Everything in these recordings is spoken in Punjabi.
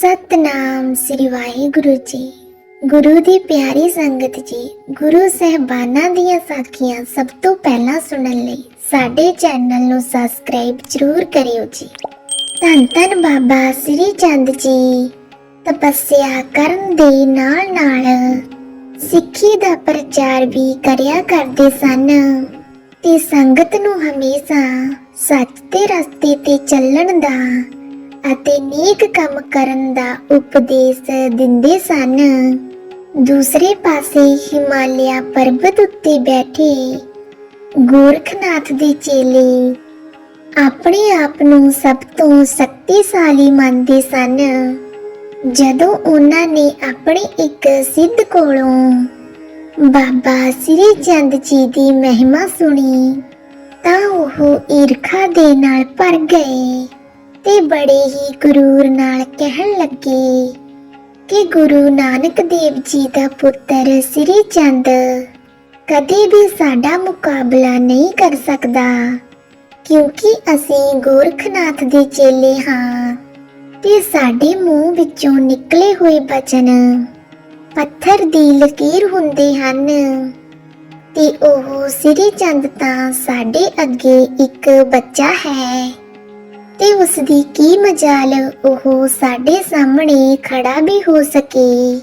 ਸਤਨਾਮ ਸ੍ਰੀ ਵਾਹਿਗੁਰੂ ਜੀ। ਗੁਰੂ ਦੀ ਪਿਆਰੀ ਸੰਗਤ ਜੀ, ਗੁਰੂ ਸਹਿਬਾਨਾਂ ਦੀਆਂ ਸਾਖੀਆਂ ਸਭ ਤੋਂ ਪਹਿਲਾਂ ਸੁਣਨ ਲਈ ਸਾਡੇ ਚੈਨਲ ਨੂੰ ਸਬਸਕ੍ਰਾਈਬ ਜ਼ਰੂਰ ਕਰਿਓ ਜੀ। ਧੰਨ ਧੰਨ ਬਾਬਾ ਸ੍ਰੀ ਚੰਦ ਜੀ। ਤਪੱਸਿਆ ਕਰਨ ਦੇ ਨਾਲ ਨਾਲ ਸਿੱਖੀ ਦਾ ਪ੍ਰਚਾਰ ਵੀ ਕਰਿਆ ਕਰਦੇ ਸਨ। ਤੇ ਸੰਗਤ ਨੂੰ ਹਮੇਸ਼ਾ ਸੱਚ ਦੇ ਰਸਤੇ ਤੇ ਚੱਲਣ ਦਾ ਅਤੇ ਨੇਕ ਕੰਮ ਕਰਨ ਦਾ ਉਪਦੇਸ਼ ਦਿੰਦੇ ਸਨ। ਦੂਸਰੇ ਪਾਸੇ ਹਿਮਾਲਿਆ ਪਰਬਤ ਉੱਤੇ ਬੈਠੇ ਗੋਰਖਨਾਥ ਦੇ ਚੇਲੇ ਆਪਣੇ ਆਪ ਨੂੰ ਸਭ ਤੋਂ ਸ਼ਕਤੀਸ਼ਾਲੀ ਮੰਨਦੇ ਸਨ। ਜਦੋਂ ਉਹਨਾਂ ਨੇ ਆਪਣੇ ਇੱਕ ਸਿੱਧ ਕੋਲੋਂ ਬਾਬਾ ਸ੍ਰੀ ਚੰਦ ਜੀ ਦੀ ਮਹਿਮਾ ਸੁਣੀ ਤਾਂ ਉਹ ਈਰਖਾ ਦੇ ਨਾਲ ਭਰ ਗਏ। ਤੇ ਬੜੇ ਹੀ ਗਰੂਰ ਨਾਲ ਕਹਿਣ ਲੱਗੇ ਕਿ ਗੁਰੂ ਨਾਨਕ ਦੇਵ ਜੀ ਦਾ ਪੁੱਤਰ ਸ੍ਰੀ ਚੰਦ ਕਦੇ ਵੀ ਸਾਡਾ ਮੁਕਾਬਲਾ ਨਹੀਂ ਕਰ ਸਕਦਾ, ਕਿਉਂਕਿ ਅਸੀਂ ਗੋਰਖਨਾਥ ਦੇ ਚੇਲੇ ਹਾਂ ਤੇ ਸਾਡੇ ਮੂੰਹ ਵਿੱਚੋਂ ਨਿਕਲੇ ਹੋਏ ਬਚਨ ਪੱਥਰ ਦੀ ਲਕੀਰ ਹੁੰਦੇ ਹਨ ਤੇ ਉਹ ਸ੍ਰੀ ਚੰਦ ਤਾਂ ਸਾਡੇ ਅੱਗੇ ਇੱਕ ਬੱਚਾ ਹੈ। ਤੇ ਉਸ ਦੀ ਕੀ ਮਜਾਲ ਉਹ ਸਾਡੇ ਸਾਹਮਣੇ ਖੜਾ ਵੀ ਹੋ ਸਕੇ।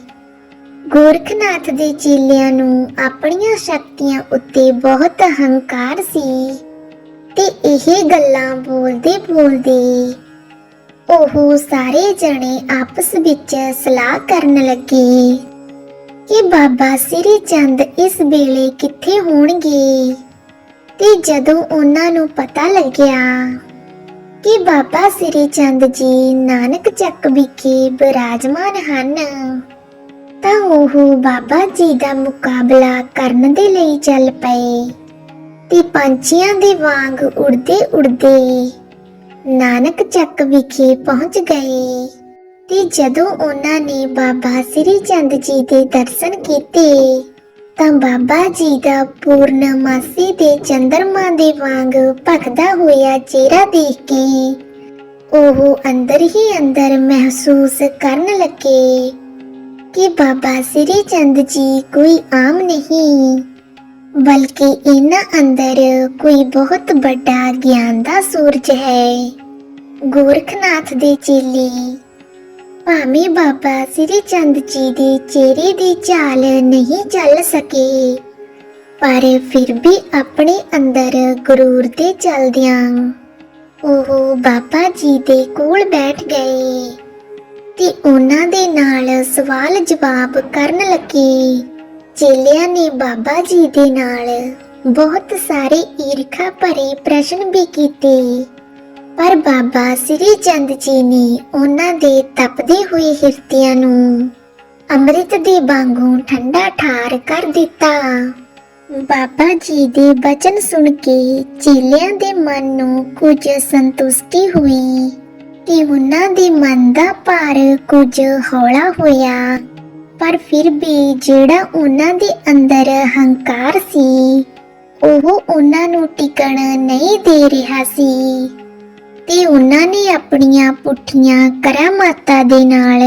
ਗੋਰਖਨਾਥ ਦੇ ਚੇਲਿਆਂ ਨੂੰ ਆਪਣੀਆਂ ਸ਼ਕਤੀਆਂ ਉੱਤੇ ਬਹੁਤ ਅਹੰਕਾਰ ਸੀ ਤੇ ਇਹ ਗੱਲਾਂ ਬੋਲਦੇ ਬੋਲਦੇ ਉਹ ਸਾਰੇ ਜਣੇ ਆਪਸ ਵਿੱਚ ਸਲਾਹ ਕਰਨ ਲੱਗੇ ਕਿ ਬਾਬਾ ਸ੍ਰੀ ਚੰਦ ਇਸ ਵੇਲੇ ਕਿੱਥੇ ਹੋਣਗੇ। ਤੇ ਜਦੋਂ ਉਹਨਾਂ ਨੂੰ ਪਤਾ ਲੱਗਿਆ ਕਿ ਬਾਬਾ ਸ੍ਰੀ ਚੰਦ ਜੀ ਨਾਨਕ ਚੱਕ ਵਿਖੇ ਬਿਰਾਜਮਾਨ ਹਨ, ਤਾਂ ਉਹ ਬਾਬਾ ਜੀ ਦਾ ਮੁਕਾਬਲਾ ਕਰਨ ਦੇ ਲਈ ਚੱਲ ਪਏ ਤੇ ਪੰਛੀਆਂ ਦੇ ਵਾਂਗ ਉੜਦੇ ਉੜਦੇ ਨਾਨਕ ਚੱਕ ਵਿਖੇ ਪਹੁੰਚ ਗਏ। ਤੇ ਜਦੋਂ ਉਹਨਾਂ ਨੇ ਬਾਬਾ ਸ੍ਰੀ ਚੰਦ ਜੀ ਦੇ ਦਰਸ਼ਨ ਕੀਤੇ ਤਾਂ ਬਾਬਾ ਜੀ ਦਾ ਪੂਰਨਮਾਸੀ ਦੇ ਚੰਦਰਮਾ ਦੇ ਵਾਂਗ ਭਖਦਾ ਹੋਇਆ ਚਿਹਰਾ ਦੇਖ ਕੇ ਉਹ ਅੰਦਰ ਹੀ ਅੰਦਰ ਮਹਿਸੂਸ ਕਰਨ ਲੱਗੇ ਕਿ ਬਾਬਾ ਸ੍ਰੀ ਚੰਦ ਜੀ ਕੋਈ ਆਮ ਨਹੀਂ, ਬਲਕਿ ਇਹਨਾਂ ਅੰਦਰ ਕੋਈ ਬਹੁਤ ਵੱਡਾ ਗਿਆਨ ਦਾ ਸੂਰਜ ਹੈ। ਗੋਰਖਨਾਥ ਦੇ ਚੇਲੇ ਭਾਵੇਂ ਬਾਬਾ ਸ੍ਰੀ ਚੰਦ ਜੀ ਦੇ ਚਿਹਰੇ ਦੀ ਚਾਲ ਨਹੀਂ ਚੱਲ ਸਕੇ, ਪਰ ਫਿਰ ਵੀ ਆਪਣੇ ਅੰਦਰ ਗਰੂਰ ਦੇ ਚਲਦਿਆਂ ਉਹ ਬਾਬਾ ਜੀ ਦੇ ਕੋਲ ਬੈਠ ਗਏ ਤੇ ਉਹਨਾਂ ਦੇ ਨਾਲ ਸਵਾਲ ਜਵਾਬ ਕਰਨ ਲੱਗੇ। ਚੇਲਿਆਂ ਨੇ ਬਾਬਾ ਜੀ ਦੇ ਨਾਲ ਬਹੁਤ ਸਾਰੇ ਈਰਖਾ ਭਰੇ ਪ੍ਰਸ਼ਨ ਵੀ ਕੀਤੇ। ਪਰ ਬਾਬਾ ਸ੍ਰੀ ਚੰਦ ਜੀ ਨੇ ਉਹਨਾਂ ਦੇ ਤਪਦੇ ਹੋਏ ਹਿਰਦਿਆਂ ਨੂੰ ਅੰਮ੍ਰਿਤ ਦੇ ਵਾਂਗੂ ਠੰਡਾ ਠਾਰ ਕਰ ਦਿੱਤਾ। ਬਾਬਾ ਜੀ ਦੇ ਬਚਨ ਸੁਣ ਕੇ ਚੇਲਿਆਂ ਦੇ ਮਨ ਨੂੰ ਕੁਝ ਸੰਤੁਸ਼ਟੀ ਹੋਈ ਕਿ ਉਹਨਾਂ ਦੇ ਮਨ ਦਾ ਭਾਰ ਕੁਝ ਹੌਲਾ ਹੋਇਆ। ਪਰ ਫਿਰ ਵੀ ਜਿਹੜਾ ਉਹਨਾਂ ਦੇ ਅੰਦਰ ਹੰਕਾਰ ਸੀ, ਉਹ ਉਹਨਾਂ ਨੂੰ ਟਿਕਣ ਨਹੀਂ ਦੇ ਰਿਹਾ ਸੀ। ਤੇ ਉਹਨਾਂ ਨੇ ਆਪਣੀਆਂ ਪੁੱਠੀਆਂ ਕਰਾਮਾਤਾਂ ਦੇ ਨਾਲ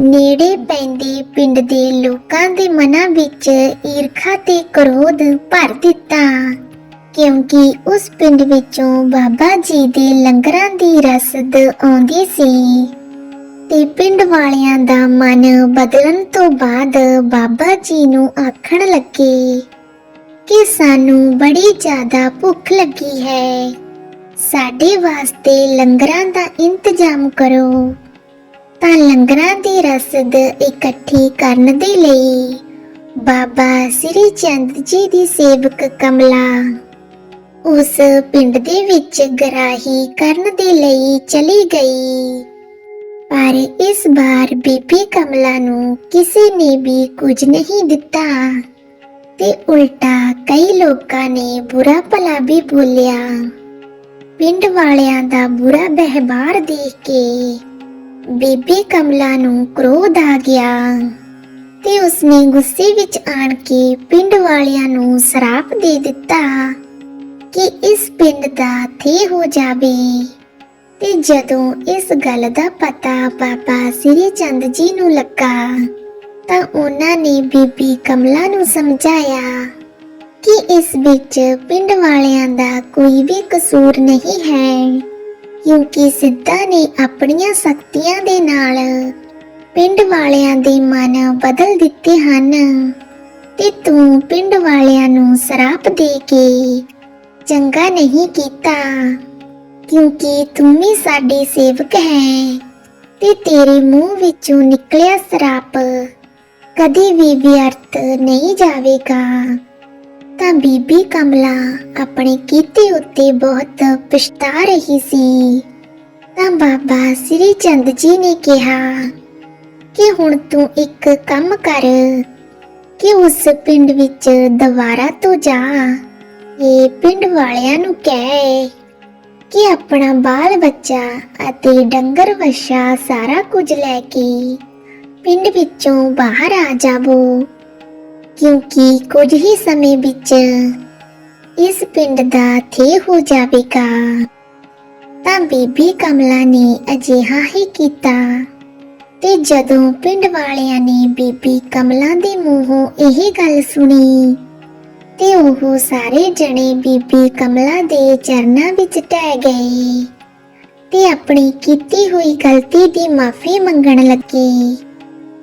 ਨੇੜੇ ਪੈਂਦੇ ਪਿੰਡ ਦੇ ਲੋਕਾਂ ਦੇ ਮਨਾਂ ਵਿੱਚ ਈਰਖਾ ਤੇ ਕ੍ਰੋਧ ਭਰ ਦਿੱਤਾ। ਕਿਉਂਕਿ ਉਸ ਪਿੰਡ ਵਿੱਚੋਂ ਬਾਬਾ ਜੀ ਦੇ ਲੰਗਰਾਂ ਦੀ ਰਸਦ ਆਉਂਦੀ ਸੀ ਤੇ ਪਿੰਡ ਵਾਲਿਆਂ ਦਾ ਮਨ ਬਦਲਣ ਤੋਂ ਬਾਅਦ ਬਾਬਾ ਜੀ ਨੂੰ ਆਖਣ ਲੱਗੇ ਕਿ ਸਾਨੂੰ ਬੜੀ ਜ਼ਿਆਦਾ ਭੁੱਖ ਲੱਗੀ ਹੈ। ਸਾਡੇ ਵਾਸਤੇ ਲੰਗਰਾਂ ਦਾ ਇੰਤਜ਼ਾਮ ਕਰੋ। ਤਾਂ ਲੰਗਰਾਂ ਦੀ ਰਸਦ ਇਕੱਠੀ ਕਰਨ ਦੇ ਲਈ ਬਾਬਾ ਸ੍ਰੀ ਚੰਦ ਜੀ ਦੀ ਸੇਵਕ ਕਮਲਾ ਉਸ ਪਿੰਡ ਦੇ ਵਿੱਚ ਗਰਾਹੀ ਕਰਨ ਦੇ ਲਈ ਚਲੀ ਗਈ। ਪਰ ਇਸ ਵਾਰ ਬੀਬੀ ਕਮਲਾ ਨੂੰ ਕਿਸੇ ਨੇ ਵੀ ਕੁਝ ਨਹੀਂ ਦਿੱਤਾ ਤੇ ਉਲਟਾ ਕਈ ਲੋਕਾਂ ਨੇ ਬੁਰਾ ਭਲਾ ਵੀ ਬੋਲਿਆ। ਪਿੰਡ ਵਾਲਿਆਂ ਦਾ ਬੁਰਾ ਬਹਿਬਾਰ ਦੇਖ ਕੇ ਬੀਬੀ ਕਮਲਾ ਨੂੰ ਕ੍ਰੋਧ ਆ ਗਿਆ ਤੇ ਉਸਨੇ ਗੁੱਸੇ ਵਿੱਚ ਆਣ ਕੇ ਪਿੰਡ ਵਾਲਿਆਂ ਨੂੰ ਸਰਾਪ ਦੇ ਦਿੱਤਾ ਕਿ ਇਸ ਪਿੰਡ ਦਾ ਥੇ ਹੋ ਜਾਵੇ। ਤੇ ਜਦੋਂ ਇਸ ਗੱਲ ਦਾ ਪਤਾ ਬਾਬਾ ਸ੍ਰੀ ਚੰਦ ਜੀ ਨੂੰ ਲੱਗਾ ਤਾਂ ਉਹਨਾਂ ਨੇ ਬੀਬੀ ਕਮਲਾ ਨੂੰ ਸਮਝਾਇਆ ਕਿ ਇਸ ਵਿੱਚ ਪਿੰਡ ਵਾਲਿਆਂ ਦਾ ਕੋਈ ਵੀ ਕਸੂਰ ਨਹੀਂ ਹੈ। ਕਿਉਂਕਿ ਸਿੱਧਾ ਨੇ ਆਪਣੀਆਂ ਸ਼ਕਤੀਆਂ ਦੇ ਨਾਲ ਪਿੰਡ ਵਾਲਿਆਂ ਦੇ ਮਨ ਬਦਲ ਦਿੱਤੇ ਹਨ ਤੇ ਤੂੰ ਪਿੰਡ ਵਾਲਿਆਂ ਨੂੰ ਸਰਾਪ ਦੇ ਕੇ ਚੰਗਾ ਨਹੀਂ ਕੀਤਾ। ਕਿਉਂਕਿ ਤੂੰ ਵੀ ਸਾਡੇ ਸੇਵਕ ਹੈ ਤੇ ਤੇਰੇ ਮੂੰਹ ਵਿੱਚੋਂ ਨਿਕਲਿਆ ਸਰਾਪ ਕਦੇ ਵੀ ਵਿਅਰਥ ਨਹੀਂ ਜਾਵੇਗਾ। ਤਾਂ ਬੀਬੀ ਕਮਲਾ ਆਪਣੇ ਕੀਤੇ ਉੱਤੇ ਬਹੁਤ ਪਛਤਾ ਰਹੀ ਸੀ। ਤਾਂ ਬਾਬਾ ਸ੍ਰੀ ਚੰਦ ਜੀ ਨੇ ਕਿਹਾ ਕਿ ਹੁਣ ਤੂੰ ਇੱਕ ਕੰਮ ਕਰ, ਕਿ ਉਸ ਪਿੰਡ ਵਿੱਚ ਦੁਬਾਰਾ ਤੋਂ ਜਾ। ਇਹ ਪਿੰਡ ਵਾਲਿਆਂ ਨੂੰ ਕਹਿ ਕਿ ਆਪਣਾ ਬਾਲ ਬੱਚਾ ਅਤੇ ਡੰਗਰ ਵਛਾ ਸਾਰਾ ਕੁਝ ਲੈ ਕੇ ਪਿੰਡ ਵਿੱਚੋਂ ਬਾਹਰ ਆ ਜਾਵੋ। ਕਿਉਂਕਿ ਕੁਝ ਹੀ ਸਮੇਂ ਵਿੱਚ ਇਸ ਪਿੰਡ ਦਾ ਥੇ ਹੋ ਜਾਵੇਗਾ। ਤਾਂ ਬੀਬੀ ਕਮਲਾ ਨੇ ਅਜਿਹਾ ਹੀ ਕੀਤਾ ਤੇ ਜਦੋਂ ਪਿੰਡ ਵਾਲਿਆਂ ਨੇ ਬੀਬੀ ਕਮਲਾ ਦੇ ਮੂੰਹੋਂ ਇਹ ਗੱਲ ਸੁਣੀ ਤੇ ਉਹ ਸਾਰੇ ਜਣੇ ਬੀਬੀ ਕਮਲਾ ਦੇ ਚਰਨਾਂ ਵਿੱਚ ਟਹਿ ਗਏ ਤੇ ਆਪਣੀ ਕੀਤੀ ਹੋਈ ਗਲਤੀ ਦੀ ਮਾਫੀ ਮੰਗਣ ਲੱਗੇ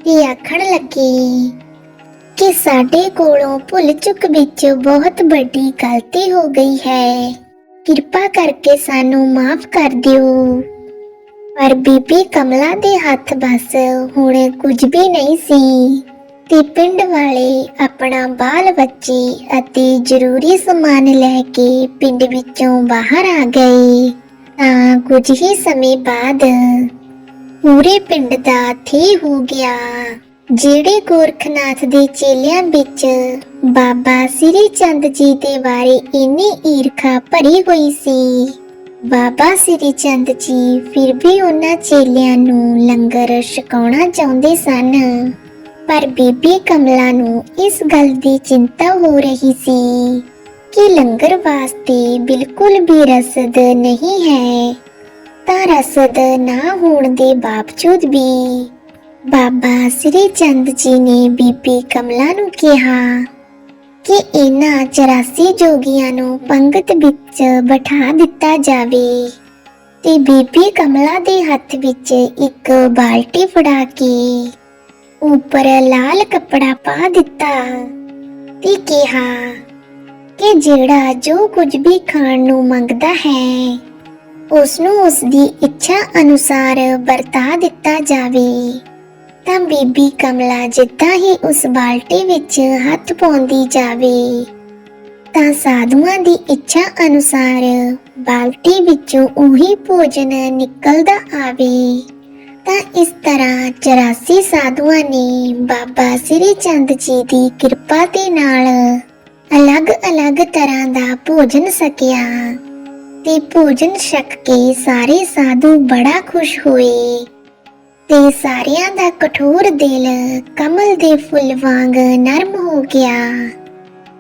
ਤੇ ਆਖਣ ਲੱਗੇ ਕਿ ਸਾਡੇ ਕੋਲੋਂ ਭੁੱਲ ਚੁੱਕ ਵਿੱਚ ਬਹੁਤ ਵੱਡੀ ਗਲਤੀ ਹੋ ਗਈ ਹੈ। ਕਿਰਪਾ ਕਰਕੇ ਸਾਨੂੰ ਮਾਫ ਕਰ ਦਿਓ। ਪਰ ਬੀਬੀ ਕਮਲਾ ਦੇ ਹੱਥ ਬਸ ਹੁਣ ਕੁਝ ਵੀ ਨਹੀਂ ਸੀ। ਤੇ ਪਿੰਡ ਵਾਲੇ ਆਪਣਾ ਬਾਲ ਬੱਚੇ ਅਤੇ ਜ਼ਰੂਰੀ ਸਮਾਨ ਲੈ ਕੇ ਪਿੰਡ ਵਿੱਚੋਂ ਬਾਹਰ ਆ ਗਏ। ਤਾਂ ਕੁਝ ਹੀ ਸਮੇਂ ਬਾਅਦ ਪੂਰੇ ਪਿੰਡ ਦਾ ਥੀ ਹੋ ਗਿਆ। ਜਿਹੜੇ ਗੋਰਖਨਾਥ ਦੇ ਚੇਲਿਆਂ ਵਿੱਚ ਬਾਬਾ ਸ੍ਰੀ ਚੰਦ ਜੀ ਦੇ ਬਾਰੇ ਇੰਨੀ ਈਰਖਾ ਭਰੀ ਹੋਈ ਸੀ, ਬਾਬਾ ਸ੍ਰੀ ਚੰਦ ਜੀ ਫਿਰ ਵੀ ਉਹਨਾਂ ਚੇਲਿਆਂ ਨੂੰ ਲੰਗਰ ਛਕਾਉਣਾ ਚਾਹੁੰਦੇ ਸਨ। ਪਰ ਬੀਬੀ ਕਮਲਾ ਨੂੰ ਇਸ ਗੱਲ ਦੀ ਚਿੰਤਾ ਹੋ ਰਹੀ ਸੀ ਕਿ ਲੰਗਰ ਵਾਸਤੇ ਬਿਲਕੁਲ ਵੀ ਰਸਦ ਨਹੀਂ ਹੈ, ਤਾਂ ਰਸਦ ਨਾ ਹੋਣ ਦੇ ਬਾਵਜੂਦ ਵੀ ਬਾਬਾ ਸ੍ਰੀ ਚੰਦ ਜੀ ਨੇ ਬੀਬੀ ਕਮਲਾ ਨੂੰ ਕਿਹਾ ਕਿ ਇਹਨਾਂ 84 ਜੋਗੀਆਂ ਨੂੰ ਪੰਗਤ ਵਿੱਚ ਬਿਠਾ ਦਿੱਤਾ ਜਾਵੇ ਤੇ ਬੀਬੀ ਕਮਲਾ ਦੇ ਹੱਥ ਵਿੱਚ ਇੱਕ ਬਾਲਟੀ ਫੜਾ ਕੇ ਉੱਪਰ ਲਾਲ ਕੱਪੜਾ ਪਾ ਦਿੱਤਾ ਤੇ ਕਿਹਾ ਕਿ ਜਿਹੜਾ ਜੋ ਕੁਝ ਵੀ ਖਾਣ ਨੂੰ ਮੰਗਦਾ ਹੈ ਉਸ ਨੂੰ ਉਸ ਦੀ ਇੱਛਾ ਅਨੁਸਾਰ ਵਰਤਾ ਦਿੱਤਾ ਜਾਵੇ। ਤਾਂ ਬੀਬੀ ਕਮਲਾ ਜਿੱਦਾਂ ਹੀ ਉਸ ਬਾਲਟੀ ਵਿੱਚ ਹੱਥ ਪਾਉਂਦੀ ਜਾਵੇ, ਤਾਂ ਸਾਧੂਆਂ ਦੀ ਇੱਛਾ ਅਨੁਸਾਰ ਬਾਲਟੀ ਵਿੱਚੋਂ ਉਹੀ ਭੋਜਨ ਨਿਕਲਦਾ ਆਵੇ। ਤਾਂ ਇਸ ਤਰ੍ਹਾਂ 84 ਸਾਧੂਆਂ ਨੇ ਬਾਬਾ ਸ੍ਰੀ ਚੰਦ ਜੀ ਦੀ ਕਿਰਪਾ ਦੇ ਨਾਲ ਅਲੱਗ-ਅਲੱਗ ਤਰ੍ਹਾਂ ਦਾ ਭੋਜਨ ਸਕਿਆ ਤੇ ਭੋਜਨ ਛਕ ਕੇ ਸਾਰੇ ਸਾਧੂ ਬੜਾ ਖੁਸ਼ ਹੋਏ। ਤੇ ਸਾਰਿਆਂ ਦਾ ਕਠੋਰ ਦਿਲ ਕਮਲ ਦੇ ਫੁੱਲ ਵਾਂਗ ਨਰਮ ਹੋ ਗਿਆ।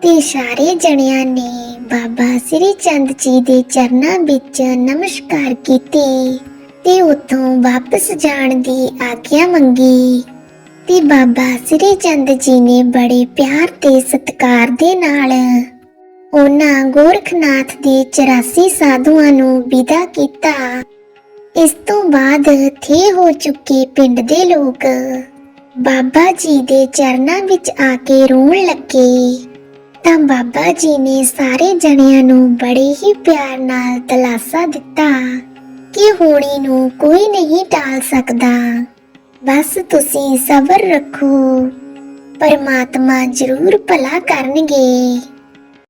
ਤੇ ਸਾਰੇ ਜਣਿਆਂ ਨੇ ਬਾਬਾ ਸ੍ਰੀ ਚੰਦ ਜੀ ਦੇ ਚਰਨਾਂ ਵਿੱਚ ਨਮਸਕਾਰ ਕੀਤੀ ਤੇ ਉਤੋਂ ਵਾਪਸ ਜਾਣ ਦੀ ਆਗਿਆ ਮੰਗੀ। ਤੇ ਬਾਬਾ ਸ੍ਰੀ ਚੰਦ ਜੀ ਨੇ ਬੜੇ ਪਿਆਰ ਤੇ ਸਤਿਕਾਰ ਦੇ ਨਾਲ ਉਹਨਾਂ ਗੋਰਖਨਾਥ ਦੇ 84 ਸਾਧੂਆਂ ਨੂੰ ਵਿਦਾ ਕੀਤਾ। ਇਸ ਤੋਂ ਬਾਅਦ ਥੇ ਹੋ ਚੁੱਕੇ ਪਿੰਡ ਦੇ ਲੋਕ। ਬਾਬਾ ਜੀ ਦੇ ਚਰਨਾਂ ਵਿੱਚ ਆ ਕੇ ਰੋਣ ਲੱਗੇ। ਤਾਂ ਬਾਬਾ ਜੀ ਨੇ ਸਾਰੇ ਜਣਿਆਂ ਨੂੰ ਬੜੇ ਹੀ ਪਿਆਰ ਨਾਲ ਤਲਾਸਾ ਦਿੱਤਾ ਕਿ ਹੋਣੀ ਨੂੰ ਕੋਈ ਨਹੀਂ ਟਾਲ ਸਕਦਾ। ਬਸ ਤੁਸੀਂ ਸਬਰ ਰੱਖੋ। ਪਰਮਾਤਮਾ ਜ਼ਰੂਰ ਭਲਾ ਕਰਨਗੇ।